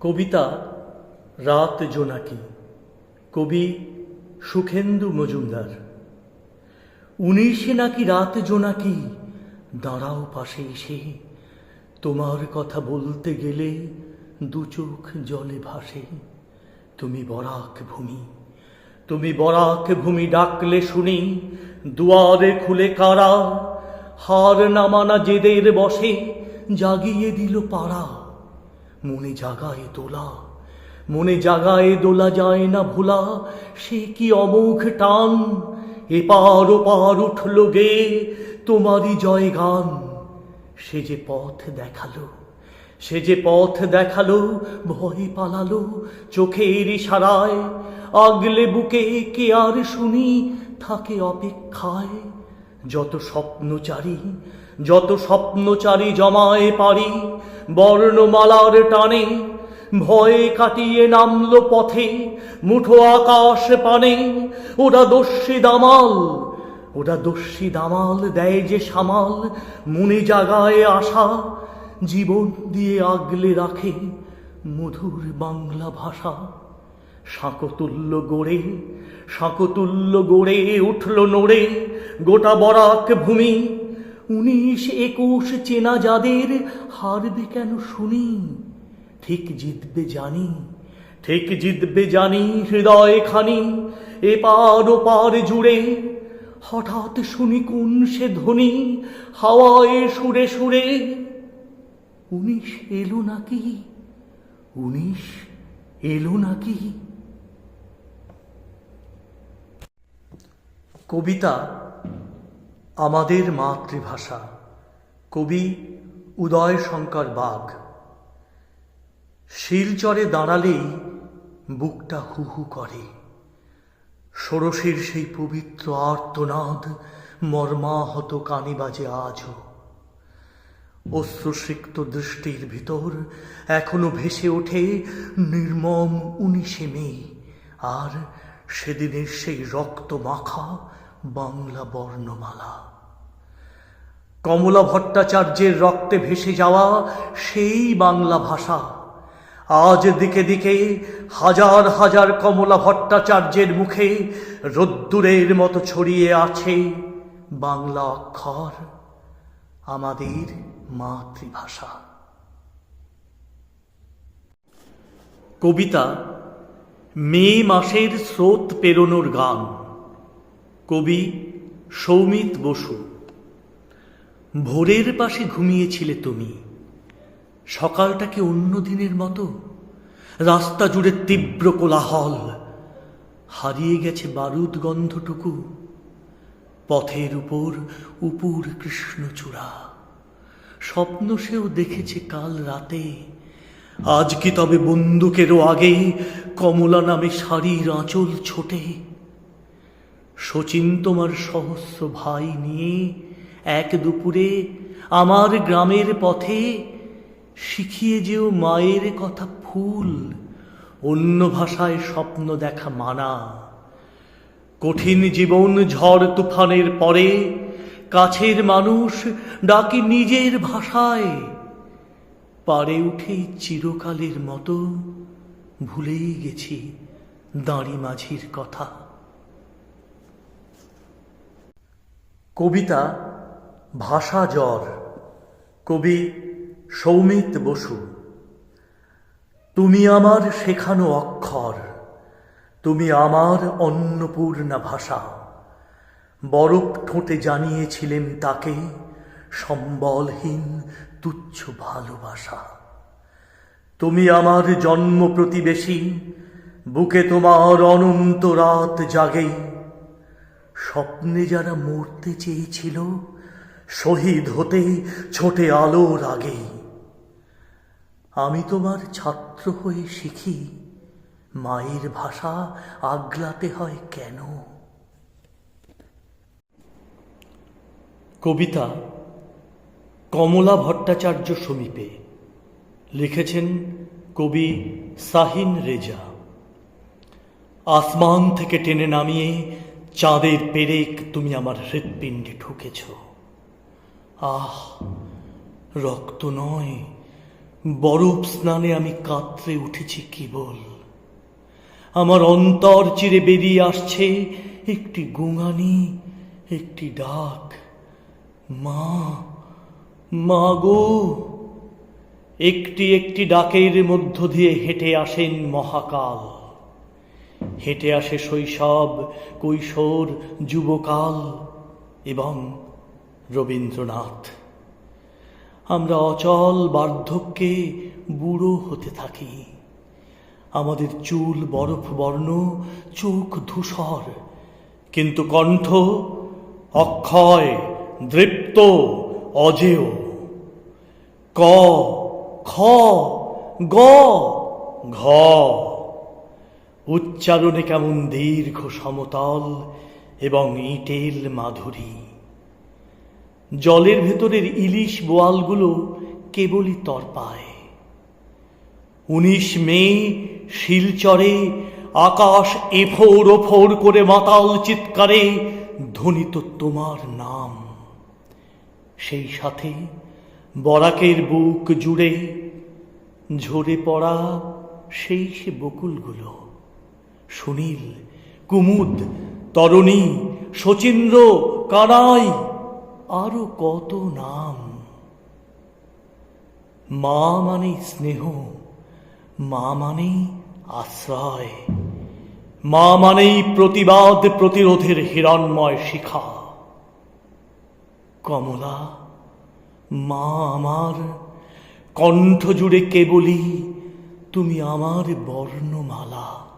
কবিতা রাত জোনাকি কবি সুখেন্দু মজুমদার। উনিশে নাকি রাত জোনাকি দাঁড়াও পাশে এসে। তোমার কথা বলতে গেলে দু চোখ জলে ভাসে। তুমি বরাক ভূমি, তুমি বরাক ভূমি ডাকলে শুনি, দুয়ারে খুলে কারা, হার নামানা জেদের বসে, জাগিয়ে দিল পাড়া। মনে জাগায় দোলা, মনে জাগায় দোলা যায় না ভোলা, সে কি অমোঘ টান? এপার ওপার উঠল গে তোমারই জয় গান। সে যে পথ দেখাল, সে যে পথ দেখাল, ভয় পালালো চোখের ইশারায়। আগলে বুকে কে আর শুনি, থাকে অপেক্ষায়। যত স্বপ্নচারী যত স্বপ্নচারী জমায়ে পারি বর্ণমালার টানে ভয়ে কাটিয়ে নামলো পথে, মুঠো আকাশ পানে। ওরা দস্যি দামাল, ওরা দস্যি দামাল দেয় যে সামাল, মনে জাগায় আশা, জীবন দিয়ে আগলে রাখে মধুর বাংলা ভাষা। শাঁকতুল্য গড়ে শাঁকতুল্য গড়ে উঠল নড়ে গোটা বরাক ভূমি। উনিশ একুশ চেনা যাদের, হারবে কেন শুনি? ঠিক জিতবে জানি, ঠিক জিতবে জানি হৃদয় খানি, এপার ওপার জুড়ে। হঠাৎ শুনি কোন সে ধ্বনি, হাওয়ায় সুরে সুরে। উনিশ এলো নাকি? উনিশ এলো নাকি? কবিতা আমাদের মাতৃভাষা, কবি উদয় শঙ্কর বাগ। শিলচরে দাঁড়ালেই বুকটা হু হু করে। ষোড়শীর সেই পবিত্র আর্তনাদ মর্মাহত কানে বাজে আজও। অশ্রুসিক্ত দৃষ্টির ভিতর এখনও ভেসে ওঠে নির্মম উনিশে মে, আর সেদিনের সেই রক্ত মাখা বাংলা বর্ণমালা। কমলা ভট্টাচার্যের রক্তে ভেসে যাওয়া সেই বাংলা ভাষা। আজ দিকে দিকে হাজার হাজার কমলা ভট্টাচার্যের মুখে রোদ্দুরের মতো ছড়িয়ে আছে বাংলা অক্ষর, আমাদের মাতৃভাষা। কবিতা, মে মাসের স্রোত পেরোনোর গান। কবি সৌমিত বসু। ভোরের পাশে ঘুমিয়েছিলে তুমি। সকালটাকে অন্য দিনের মতো। রাস্তা জুড়ে তীব্র কোলাহল। হারিয়ে গেছে বারুদ গন্ধটুকু। পথের উপর উপুর কৃষ্ণচূড়া। স্বপ্ন সেও দেখেছে কাল রাতে। আজ কি তবে বন্দুকেরও আগে কমলা নামে শাড়ির আঁচল ছোটে? শচীন তোমার সহস্র ভাই নিয়ে এক দুপুরে আমার গ্রামের পথে শিখিয়ে যেও মায়ের কথা ফুল, অন্য ভাষায় স্বপ্ন দেখা মানা। কঠিন জীবন ঝড় তুফানের পরে কাছের মানুষ ডাকি নিজের ভাষায়, পারে উঠেই চিরকালের মতো ভুলেই গেছি দাঁড়ি মাঝির কথা। কবিতা ভাষা জ্বর। কবি সৌমিত বসু, তুমি আমার শেখানো অক্ষর, তুমি আমার অন্নপূর্ণা ভাষা। বরফ ঠোঁটে জানিয়েছিলেন তাকে সম্বলহীন তুচ্ছ ভালোবাসা। তুমি আমার জন্ম প্রতিবেশী, বুকে তোমার অনন্ত রাত জাগে। স্বপ্নে যারা মরতে চেয়েছিল শহীদ হতেই ছোটে আলোর আগে। আমি তোমার ছাত্র হয়ে শিখি, মায়ের ভাষা আগলাতে হয় কেন? কবিতা, কমলা ভট্টাচার্য সমীপে। লিখেছেন কবি সাহিন রেজা। আসমান থেকে টেনে নামিয়ে চাঁদের পেরেক তুমি আমার হৃৎপিণ্ডে ঢুকেছ। আহ, রক্ত নয়, বরফ স্নানে আমি কাতরে উঠেছি কেবল। আমার অন্তর চিরে বেরিয়ে আসছে একটি গুঙানি, একটি ডাক। মা মা গো। একটি একটি ডাকের মধ্য দিয়ে হেঁটে আসেন মহাকাল। হেঁটে আসে শৈশব, কৈশোর, যুবকাল এবং রবীন্দ্রনাথ। আমরা অচল বার্ধক্যে বুড়ো হতে থাকি। আমাদের চুল বরফ বর্ণ, চোখ ধূসর। কিন্তু কণ্ঠ অক্ষয়, দৃপ্ত, অজেয়। ক, খ, গ, ঘ। উচ্চারণে কেমন দীর্ঘ সমতল এবং ইটেল মাধুরী। জলের ভেতরের ইলিশ বোয়ালগুলো কেবলই তরপায়। উনিশ মে শিলচরে আকাশ এফোর ওফোর করে মাতাল চিৎকারে ধ্বনিত তোমার নাম। সেই সাথে বরাকের বুক জুড়ে ঝরে পড়া সেই সে বকুলগুলো। সুনীল, কুমুদ, তরণী, শচীন্দ্র, কানাই আরও কত নাম? মা মানে স্নেহ, মা মানে আশ্রয়, মা মানেই প্রতিবাদ প্রতিরোধের হিরণময় শিখা। কমলা, মা আমার, কণ্ঠ জুড়ে কেবলই তুমি আমার বর্ণমালা।